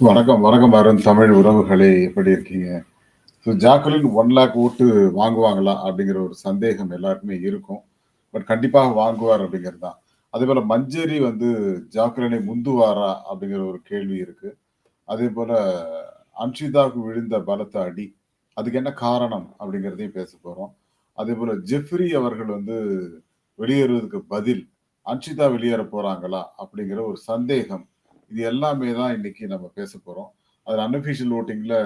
வணக்கம், வணக்கம் அருண் தமிழ் உறவுகளே! எப்படி இருக்கீங்க? ஸோ ஜாக்குலின் 1,00,000 ஓட்டு வாங்குவாங்களா? அப்படிங்கிற ஒரு சந்தேகம் எல்லாருக்குமே இருக்கும். பட் கண்டிப்பாக வாங்குவார் அப்படிங்கிறது தான். அதே போல் மஞ்சரி வந்து ஜாக்குலினை முந்துவாரா? அப்படிங்கிற ஒரு கேள்வி இருக்கு. அதேபோல அன்ஷிதாவுக்கு விழுந்த பலத்த அடி. அதுக்கு என்ன காரணம்? அப்படிங்கிறதையும் பேசப் போறோம். அதேபோல ஜெஃப்ரி அவர்கள் வந்து வெளியேறுவதற்கு பதில், அன்ஷிதா வெளியேற போறாங்களா? அப்படிங்கிற ஒரு சந்தேகம். இது எல்லாமே தான் இன்னைக்கு நம்ம பேச போறோம். அதுல அன்அஃபிஷியல் ஓட்டிங்கில்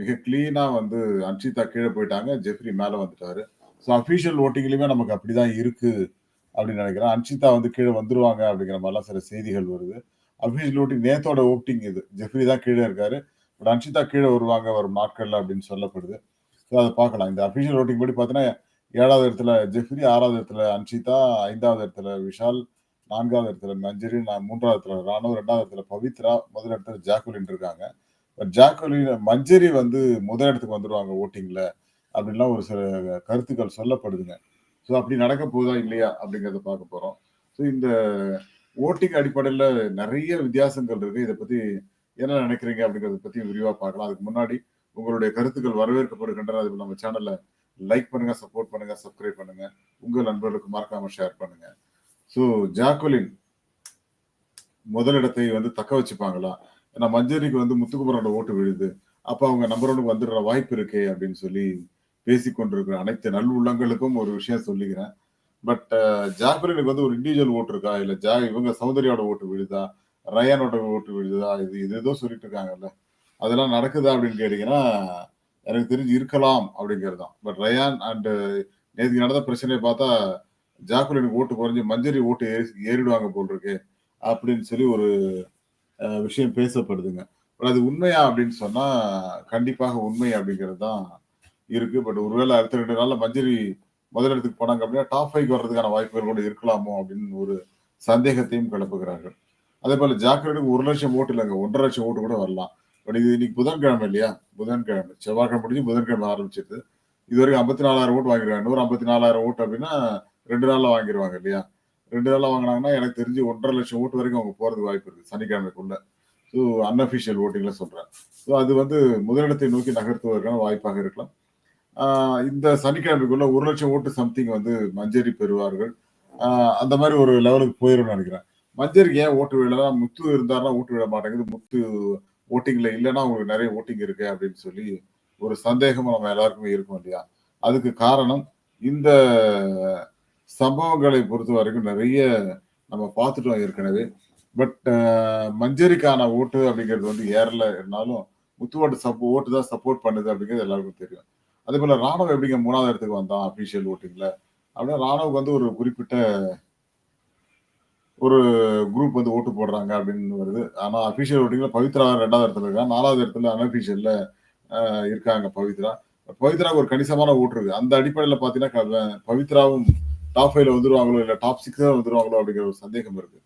மிக கிளீனா வந்து அன்ஷிதா கீழே போயிட்டாங்க. ஜெஃப்ரி மேல வந்துட்டாரு. ஸோ அஃபிஷியல் வோட்டிங்லயுமே நமக்கு அப்படிதான் இருக்கு அப்படின்னு நினைக்கிறேன். அன்ஷிதா வந்து கீழே வந்துருவாங்க அப்படிங்கிற மாதிரிலாம் சில செய்திகள் வருது. அஃபிஷியல் ஓட்டிங் நேத்தோட ஓட்டிங் இது. ஜெஃப்ரி தான் கீழே இருக்காரு. பட் அன்ஷிதா கீழே வருவாங்க வரும் நாட்கள்ல அப்படின்னு சொல்லப்படுது. ஸோ அதை பார்க்கலாம். இந்த அஃபிஷியல் ஓட்டிங் படி பார்த்தீங்கன்னா, ஏழாவது இடத்துல ஜெஃப்ரி, ஆறாவது இடத்துல அன்ஷிதா, ஐந்தாவது இடத்துல விஷால், நான்காவது இடத்துல மஞ்சரி, நான் மூன்றாவது இடத்துல ராணுவம் ரெண்டாவது இடத்துல பவித்ரா, முதல் இடத்துல ஜாக்குலின் இருக்காங்க. பட் ஜாக்குலின் மஞ்சரி வந்து முதல் இடத்துக்கு வந்துடுவாங்க ஓட்டிங்கில் அப்படின்லாம் ஒரு சில கருத்துக்கள் சொல்லப்படுதுங்க. ஸோ அப்படி நடக்க போதா? இல்லையா? அப்படிங்கிறத பார்க்க போறோம். ஸோ இந்த ஓட்டிங் அடிப்படையில் நிறைய வித்தியாசங்கள் இருக்கு. இதை பத்தி என்ன நினைக்கிறீங்க? அப்படிங்கிறத பத்தி விரிவா பார்க்கலாம். அதுக்கு முன்னாடி உங்களுடைய கருத்துக்கள் வரவேற்கப்படுகின்றன. அதுக்கு நம்ம சேனலை லைக் பண்ணுங்க, சப்போர்ட் பண்ணுங்க, சப்ஸ்கிரைப் பண்ணுங்க. உங்கள் நண்பர்களுக்கு மறக்காம ஷேர் பண்ணுங்க. ஸோ ஜாக்குலின் முதலிடத்தை வந்து தக்க வச்சுப்பாங்களா? ஏன்னா மஞ்சரிக்கு வந்து முத்துக்குமரனோட ஓட்டு விழுது. அப்போ அவங்க நம்பர் ஒன்று வந்துடுற வாய்ப்பு இருக்கே அப்படின்னு சொல்லி பேசிக்கொண்டிருக்கிற அனைத்து அனைத்து நல்லுள்ளங்களுக்கும் ஒரு விஷயம் சொல்லிக்கிறேன். பட் ஜாக்குலினுக்கு வந்து ஒரு இண்டிவிஜுவல் ஓட்டு இருக்கா? இல்லை ஜா இவங்க சௌந்தர்யாவோட ஓட்டு விழுதா? ரயானோட ஓட்டு விழுதா? இது இது ஏதோ சொல்லிட்டு இருக்காங்கல்ல. அதெல்லாம் நடக்குதா அப்படின்னு கேட்டீங்கன்னா, எனக்கு தெரிஞ்சு இருக்கலாம் அப்படிங்கிறது தான். பட் ரயான் அண்டு நேற்று நடந்த பிரச்சனையை பார்த்தா, ஜாக்குலினுக்கு ஓட்டு குறைஞ்சி மஞ்சரி ஓட்டு ஏறி ஏறிடுவாங்க போல் இருக்கு அப்படின்னு சொல்லி ஒரு விஷயம் பேசப்படுதுங்க. பட் அது உண்மையா அப்படின்னு சொன்னா, கண்டிப்பாக உண்மை அப்படிங்கிறது தான் இருக்கு. பட் ஒருவேளை அடுத்த ரெண்டு நாள்ல மஞ்சரி முதல் இடத்துக்கு போனாங்க அப்படின்னா, டாப் ஃபைவ் வர்றதுக்கான வாய்ப்புகள் கூட இருக்கலாமோ அப்படின்னு ஒரு சந்தேகத்தையும் கிளப்புகிறார்கள். அதே போல ஜாக்கிரடுக்கு ஒரு லட்சம் ஓட்டு இல்லைங்க ஒன்றரை லட்சம் ஓட்டு கூட வரலாம். பட் இது இன்னைக்கு புதன்கிழமை இல்லையா? புதன்கிழமை. செவ்வாய்க்கிழமை முடிஞ்சு புதன்கிழமை ஆரம்பிச்சிருது. இதுவரைக்கும் 54,000 ஓட்டு வாங்கிருக்காங்க நூறு ஐம்பத்தி நாலாயிரம் ஓட்டு அப்படின்னா ரெண்டு நாள்ல வாங்கிடுவாங்க இல்லையா? ரெண்டு நாள்ல வாங்கினாங்கன்னா எனக்கு தெரிஞ்சு 1,50,000 ஓட்டு வரைக்கும் அவங்க போகிறதுக்கு வாய்ப்பு இருக்கு. சனிக்கிழமைக்குள்ள. ஸோ அன்அஃபிஷியல் ஓட்டிங்கில் சொல்றேன். ஸோ அது வந்து முதலிடத்தை நோக்கி நகர்த்துவதற்கான வாய்ப்பாக இருக்கலாம். இந்த சனிக்கிழமைக்குள்ள 1,00,000 ஓட்டு சம்திங் வந்து மஞ்சரி பெறுவார்கள். அந்த மாதிரி ஒரு லெவலுக்கு போயிடும்னு நினைக்கிறேன். மஞ்சரிக்கு ஏன் ஓட்டு விழா முத்து இருந்தாருன்னா ஓட்டு விழ மாட்டேங்குது. முத்து ஓட்டிங்ல இல்லைன்னா உங்களுக்கு நிறைய ஓட்டிங் இருக்கு அப்படின்னு சொல்லி ஒரு சந்தேகம் நம்ம எல்லாருக்குமே இருக்கும் இல்லையா? அதுக்கு காரணம் இந்த சம்பவங்களை பொறுத்த வரைக்கும் நிறைய நம்ம பார்த்துட்டோம் ஏற்கனவே. பட் மஞ்சரிக்கான ஓட்டு அப்படிங்கிறது வந்து ஏறல இருந்தாலும், முத்துவாட்டு சப்போ ஓட்டு தான் சப்போர்ட் பண்ணுது அப்படிங்கிறது எல்லாருக்கும் தெரியும். அதே போல ராணுவம் எப்படிங்க மூணாவது இடத்துக்கு வந்தான் அபிஷியல் ஓட்டிங்ல அப்படின்னா ராணுவம் வந்து ஒரு குறிப்பிட்ட ஒரு குரூப் வந்து ஓட்டு போடுறாங்க அப்படின்னு வருது. ஆனா அஃபிஷியல் ஓட்டிங்ல பவித்ரா ரெண்டாவது இடத்துல இருக்காங்க. நாலாவது இடத்துல அன்அபிஷியல்ல இருக்காங்க பவித்ரா. பவித்ராவுக்கு ஒரு கணிசமான ஓட்டு இருக்கு. அந்த அடிப்படையில பார்த்தீங்கன்னா, க பவித்ராவும் டாப் ஃபைவ்ல வந்துருவாங்களோ, இல்லை டாப் 6 வந்துருவாங்களோ அப்படிங்கிற ஒரு சந்தேகம் இருக்கு.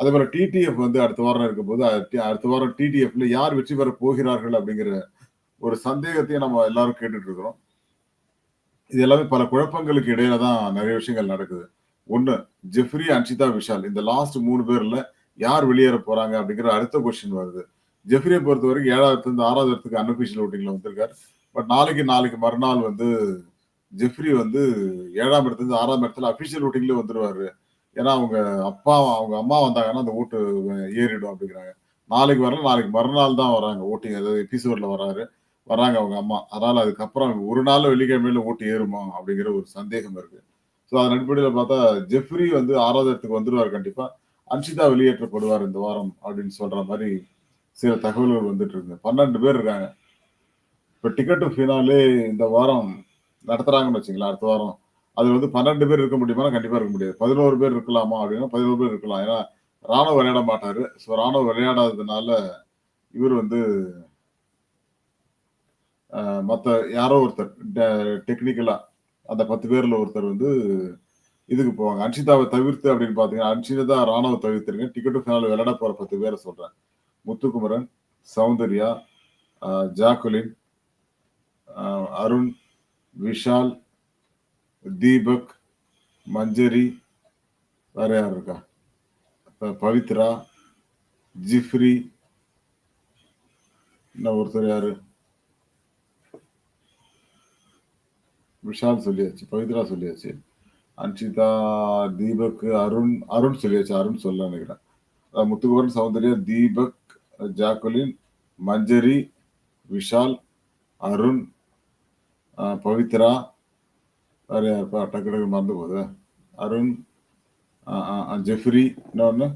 அதேபோல டிடிஎஃப் வந்து அடுத்த வாரம் இருக்கும்போது, அடுத்த வாரம் டிடிஎஃப்ல யார் வெற்றி பெற போகிறார்கள் அப்படிங்கிற ஒரு சந்தேகத்தையும் நம்ம எல்லாரும் கேட்டுட்டு இருக்கிறோம். இது எல்லாமே பல குழப்பங்களுக்கு இடையில தான் நிறைய விஷயங்கள் நடக்குது. ஒன்று ஜெஃப்ரி, அன்ஷிதா, விஷால் இந்த லாஸ்ட் மூணு பேர்ல யார் வெளியேற போறாங்க அப்படிங்கிற அடுத்த கொஸ்டின் வருது. ஜெஃப்ரியை பொறுத்த வரைக்கும் ஏழாவது இருந்து ஆறாவது இடத்துக்கு அன்அபிஷியல் ஓட்டிங்ல வந்திருக்காரு. பட் நாளைக்கு நாளைக்கு மறுநாள் வந்து ஜெஃப்ரி வந்து ஏழாம் இடத்துல ஆறாம் இடத்துல அஃபிஷியல் வோட்டிங்ல வந்துருவாரு. ஏன்னா அவங்க அப்பா, அவங்க அம்மா வந்தாங்கன்னா அந்த ஓட்டு ஏறிடும் அப்படிங்கிறாங்க. நாளைக்கு வரல, நாளைக்கு மறுநாள் தான் வராங்க ஓட்டிங் அதாவது எபிசோட்ல வராரு. வராங்க அவங்க அம்மா. அதனால அதுக்கப்புறம் ஒரு நாள் வெள்ளிக்கிழமையில ஓட்டு ஏறுமா? அப்படிங்கிற ஒரு சந்தேகம் இருக்கு. ஸோ அதன் அடிப்படையில் பார்த்தா ஜெஃப்ரி வந்து ஆறாவது இடத்துக்கு வந்துருவாரு கண்டிப்பா. அன்ஷிதா வெளியேற்றப்படுவார் இந்த வாரம் அப்படின்னு சொல்ற மாதிரி சில தகவல்கள் வந்துட்டு இருக்கு. 12 பேர் இருக்காங்க. இப்போ டிக்கெட்டு ஃபினாலே இந்த வாரம் நடத்துறாங்கன்னு வச்சுங்களேன் அடுத்த வாரம். அது வந்து 12 பேர் இருக்க முடியுமான்னா, கண்டிப்பா இருக்க முடியாது. 11 பேர் இருக்கலாமா? அப்படின்னா 11 பேர் இருக்கலாம். ஏன்னா ராணுவ விளையாட மாட்டாரு. ஸோ ராணுவ விளையாடாததுனால இவர் வந்து மற்ற யாரோ ஒருத்தர் டெக்னிக்கலா அந்த 10 பேர்ல ஒருத்தர் வந்து இதுக்கு போவாங்க. அன்ஷிதாவ தவிர்த்து அப்படின்னு பார்த்தீங்கன்னா, அன்ஷிதா, ராணுவ தவிர்த்துருங்க. டிக்கெட்டு ஃபைனல் விளையாட போற பத்து பேரை சொல்றேன். முத்துக்குமரன், சௌந்தர்யா, ஜாக்குலின், அருண், விஷால், தீபக், மஞ்சரி, வேற யார் இருக்கா? பவித்ரா, ஜிஃப்ரி, இன்னும் ஒருத்தர் யாரு விஷால் சொல்லியாச்சு பவித்ரா சொல்லியாச்சு அன்ஷிதா தீபக் அருண் அருண் சொல்லியாச்சு அருண் சொல்ல நினைக்கிறேன் முத்துகோரன் முத்துக்குமரன் சௌந்தர்யா தீபக் ஜாக்குலின் மஞ்சரி விஷால் அருண் பவித்ரா வேற யாருப்பா டக்கு டக்கு மறந்து போகுது அருண் ஜெஃப்ரி இன்னொன்னு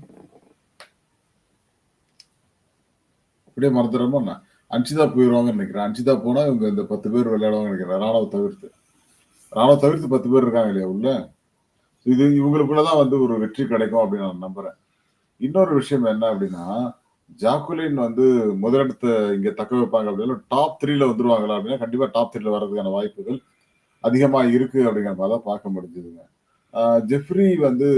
அப்படியே மறந்துடுறோமோ என்ன அன்சிதா போயிடுவாங்கன்னு நினைக்கிறேன் அன்சிதா போனா இவங்க இந்த பத்து பேர் விளையாடுவாங்கன்னு நினைக்கிறேன் ராணுவ தவிர்த்து ராணுவ தவிர்த்து பத்து பேர் இருக்காங்க இல்லையா உள்ள இது இவங்களுக்குள்ளதான் வந்து ஒரு வெற்றி கிடைக்கும் அப்படின்னு நான் நம்புறேன் இன்னொரு விஷயம் என்ன அப்படின்னா ஜாக்குலின் வந்து முதலிடத்தை இங்க தக்க வைப்பாங்க அப்படின்னா டாப் த்ரீல வந்துருவாங்களா அப்படின்னா கண்டிப்பா டாப் த்ரீல வர்றதுக்கான வாய்ப்புகள் அதிகமா இருக்கு அப்படிங்கிற மாதிரி தான் பார்க்க முடிஞ்சதுங்க. ஜெஃப்ரி வந்து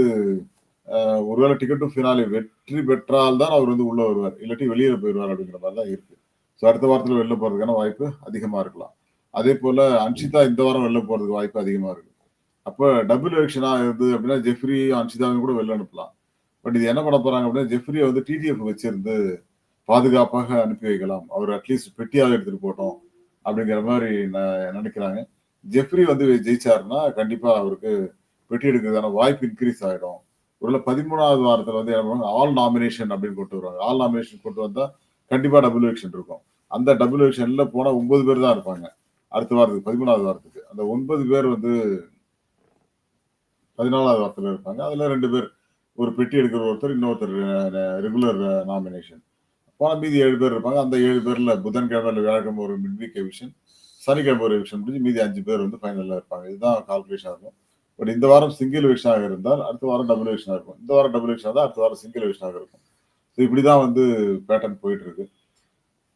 ஒருவேளை டிக்கெட் டு ஃபினாலே வெற்றி பெற்றால் தான் அவர் வந்து உள்ள வருவார். இல்லாட்டி வெளியில போயிடுவார் அப்படிங்கிற மாதிரி தான் இருக்கு. ஸோ அடுத்த வாரத்தில் வெளில போறதுக்கான வாய்ப்பு அதிகமா இருக்கலாம். அதே போல அன்ஷிதா இந்த வாரம் வெளில போறதுக்கு வாய்ப்பு அதிகமா இருக்கு. அப்போ டபுள் எலெக்ஷனா இருந்து அப்படின்னா ஜெஃப்ரி அன்ஷிதாவையும் கூட வெளில அனுப்பலாம். பட் இது என்ன பண்ண போறாங்க அப்படின்னா ஜெஃப்ரியை வந்து டிடிஎஃப் வச்சிருந்து பாதுகாப்பாக அனுப்பி வைக்கலாம். அவர் அட்லீஸ்ட் பெட்டியாக எடுத்துட்டு போட்டோம் அப்படிங்கிற மாதிரி நினைக்கிறாங்க. ஜெஃப்ரி வந்து ஜெயிச்சாருன்னா கண்டிப்பா அவருக்கு பெட்டி எடுக்கிறதுக்கான வாய்ப்பு இன்க்ரீஸ் ஆகிடும் ஒருவேளை பதிமூணாவது வாரத்தில் வந்து என்ன பண்ணுவாங்க ஆல் நாமினேஷன் அப்படின்னு கொண்டு வருவாங்க. ஆல் நாமினேஷன் கொண்டு வந்தால் கண்டிப்பாக டபுள் எலெக்ஷன் இருக்கும். அந்த டபுள் எலெக்ஷனில் போனால் ஒன்பது பேர் தான் இருப்பாங்க. அடுத்த வாரத்துக்கு பதிமூணாவது வாரத்துக்கு. அந்த ஒன்பது பேர் வந்து பதினாலாவது வாரத்தில் இருப்பாங்க. அதில் ரெண்டு பேர் ஒரு பெட்டி எடுக்கிற ஒருத்தர் இன்னொருத்தர் ரெகுலர் நாமினேஷன் போன மீதி ஏழு பேர் இருப்பாங்க. அந்த ஏழு பேர்ல புதன்கிழமை இல்லை வியாழக்கிழமை ஒரு மிட்வீக் எவிஷன் சனிக்கிழமை ஒரு எவிஷன் முடிஞ்சு மீதி அஞ்சு பேர் வந்து ஃபைனலில் இருப்பாங்க. இதுதான் கால்குலேஷன் இருக்கும் பட் இந்த வாரம் சிங்கிள் விஷனாக இருந்தால் அடுத்த வாரம் டபுள் விஷனாக இருக்கும். இந்த வாரம் டபுள் விஷனாக தான் அடுத்த வாரம் சிங்கிள் விஷனாக இருக்கும். ஸோ இப்படி தான் வந்து பேட்டர்ன் போயிட்டு இருக்கு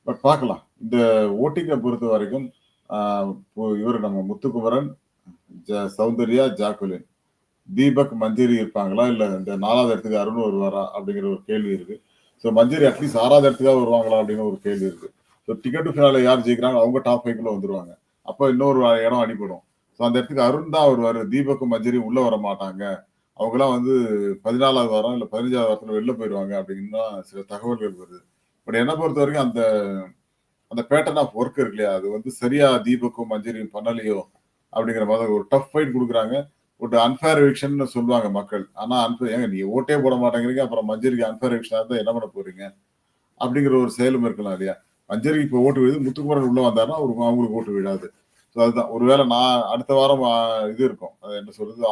பட் பார்க்கலாம். இந்த ஓட்டிங்கை பொறுத்த வரைக்கும் இவர் நம்ம முத்துக்குமரன் ஜ- சௌந்தர்யா ஜாக்குலின். தீபக் மஞ்சரி இருப்பாங்களா? இல்ல இந்த நாலாவது இடத்துக்கு அருண் வருவாரா? அப்படிங்கிற ஒரு கேள்வி இருக்கு. ஸோ மஞ்சரி அட்லீஸ்ட் ஆறாவது இடத்துக்காக வருவாங்களா? அப்படிங்கிற ஒரு கேள்வி இருக்கு. ஸோ டிக்கெட் ஃபினால யார் ஜெயிக்கிறாங்க? அவங்க டாப் ஃபைவ்ல வந்துருவாங்க. அப்போ இன்னொரு இடம் அடிபடும். ஸோ அந்த இடத்துக்கு அருண் தான் வருவார். தீபக்கும் மஞ்சரி உள்ள வர மாட்டாங்க. அவங்களாம் வந்து பதினாலாவது வாரம் இல்லை பதினஞ்சாவது வாரத்தில் வெளில போயிடுவாங்க அப்படின்னு தான் சில தகவல்கள் வருது. பட் என்னை பொறுத்த வரைக்கும் அந்த அந்த பேட்டர்ன் ஆஃப் ஒர்க் இருக்கு இல்லையா? அது வந்து சரியா தீபக்கும் மஞ்சரியும் பண்ணலையோ? அப்படிங்கிற மாதிரி ஒரு டஃப் ஃபைட் கொடுக்குறாங்க. ஒரு அன்பேர் எவிக்ஷன் சொல்லுவாங்க மக்கள். ஆனா அன்ஃபேர் ஏங்க நீ ஓட்டே போட மாட்டேங்கிறீங்க அப்புறம் மஞ்சரிக்கு அன்பேர் எவிக்ஷனாக இருந்தால் என்ன பண்ண போறீங்க? அப்படிங்கிற ஒரு செயலும் இருக்கலாம் இல்லையா? மஞ்சரிக்கு இப்போ ஓட்டு விழுது முத்துக்குமரன் உள்ள வந்தாருன்னா அவருக்கு அவங்களுக்கு ஓட்டு விழாது. ஸோ அதுதான். ஒருவேளை நான் அடுத்த வாரம் இது இருக்கும். அது என்ன சொல்றது?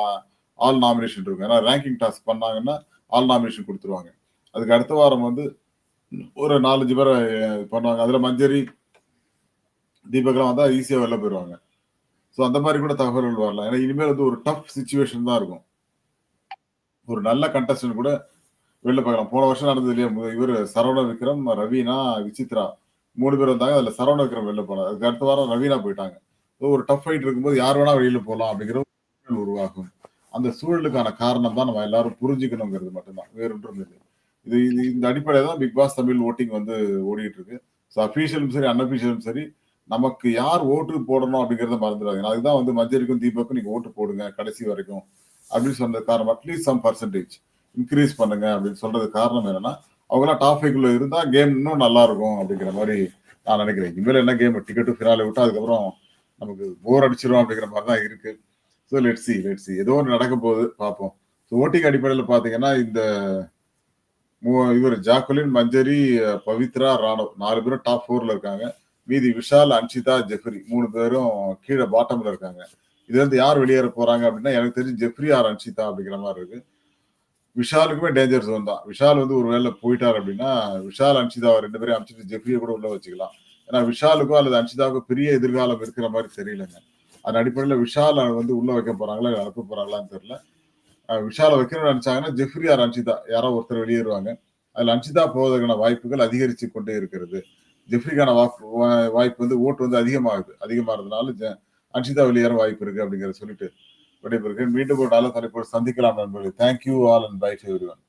ஆல் நாமினேஷன் இருக்கும். ஏன்னா ரேங்கிங் டாஸ்க் பண்ணாங்கன்னா ஆல் நாமினேஷன் கொடுத்துருவாங்க. அதுக்கு அடுத்த வாரம் வந்து ஒரு நாலஞ்சு பேரை பண்ணுவாங்க. அதில் மஞ்சரி தீபக்லாம் வந்தால் ஈஸியாக வெளில போயிடுவாங்க ஸோ அந்த மாதிரி கூட தகவல்கள் வரலாம். ஏன்னா இனிமேல் வந்து ஒரு டஃப் சுச்சுவேஷன் தான் இருக்கும். ஒரு நல்ல கண்டஸ்டன் கூட வெளில பார்க்கலாம். போன வருஷம் நடந்தது இல்லையா? இவர் சரவண விக்ரம் ரவீனா விசித்ரா. மூணு பேர் வந்தாங்க. அதில் சரவண விக்ரம் வெளில போனார். அதுக்கு அடுத்த வாரம் ரவீனா போயிட்டாங்க. ஒரு டஃப் ஃபைட் இருக்கும்போது யார் வேணா வெளியில போகலாம் அப்படிங்கிற சூழல் உருவாகும். அந்த சூழலுக்கான காரணம் தான் நம்ம எல்லாரும் புரிஞ்சுக்கணுங்கிறது மட்டும்தான். வேறொன்றும் இல்லை. இது இது இந்த அடிப்படையில் தான் பிக் பாஸ் தமிழ் ஓட்டிங் வந்து ஓடிட்டு இருக்கு. ஸோ அஃபீஷியலும் சரி அன்அஃபீஷியலும் சரி நமக்கு யார் ஓட்டு போடணும் அப்படிங்கிறத மறந்துடாதீங்க. அதுதான் வந்து மஞ்சரிக்கும் தீபக்கும் நீங்க ஓட்டு போடுங்க கடைசி வரைக்கும் அப்படின்னு சொன்னது காரணம் அட்லீஸ்ட் சம் பர்சன்டேஜ் இன்க்ரீஸ் பண்ணுங்க அப்படின்னு சொல்றது காரணம் என்னன்னா அவங்களாம் டாப் ஃபைவ்க்குள்ள இருந்தா கேம் இன்னும் நல்லா இருக்கும் அப்படிங்கிற மாதிரி நான் நினைக்கிறேன். இனிமேல் என்ன கேம் டிக்கெட்டு ஃபினாலே விட்டா அதுக்கப்புறம் நமக்கு போர் அடிச்சிடும் அப்படிங்கிற மாதிரி தான் இருக்கு. So let see let see ஏதோ ஒன்று நடக்க போகுது பார்ப்போம். ஸோ ஓட்டிங் அடிப்படையில் பார்த்தீங்கன்னா இந்த மூ- இவர் ஜாக்குலின் மஞ்சரி பவித்ரா ராணவ் நாலு பேரும் டாப் ஃபோரில் இருக்காங்க. மீதி விஷால் அன்ஷிதா ஜெஃப்ரி மூணு பேரும் கீழே பாட்டம்ல இருக்காங்க. இதுல இருந்து யார் வெளியேற போறாங்க அப்படின்னா எனக்கு தெரிஞ்சு ஜெஃப்ரி ஆர் அன்ஷிதா அப்படிங்கிற மாதிரி இருக்கு. விஷாலுக்குமே டேஞ்சர் ஜோன் தான். விஷால் வந்து ஒரு வேளை போயிட்டார் அப்படின்னா விஷால் அன்ஷிதாவை ரெண்டு பேரும் அனுப்பிச்சிட்டு ஜெஃப்ரியை கூட உள்ள வச்சுக்கலாம். ஏன்னா விஷாலுக்கோ அல்லது அன்ஷிதாவுக்கோ பெரிய எதிர்காலம் இருக்கிற மாதிரி தெரியலங்க. அதன் அடிப்படையில் விஷால் வந்து உள்ள வைக்க போறாங்களா அனுப்ப போறாங்களான்னு தெரியல. விஷாலை வைக்கணும்னு நினைச்சாங்கன்னா ஜெஃப்ரி ஆர் அன்ஷிதா யாரோ ஒருத்தர் வெளியேறுவாங்க. அதுல அன்ஷிதா போவதற்கான வாய்ப்புகள் அதிகரிச்சு கொண்டே இருக்கிறது. ஜெஃப்ரிக்கான வாக்கு வாய்ப்பு வந்து ஓட்டு வந்து அதிகமாகுது. அதிகமாகிறதுனால ஜ- அன்ஷிதா வெளியேற வாய்ப்பு இருக்கு அப்படிங்கிறத சொல்லிட்டு விடைபெறுகிறேன். மீண்டும் ஒரு நல்ல தலைப்போடு சந்திக்கலாம் நண்பர்களே. Thank you all and bye everyone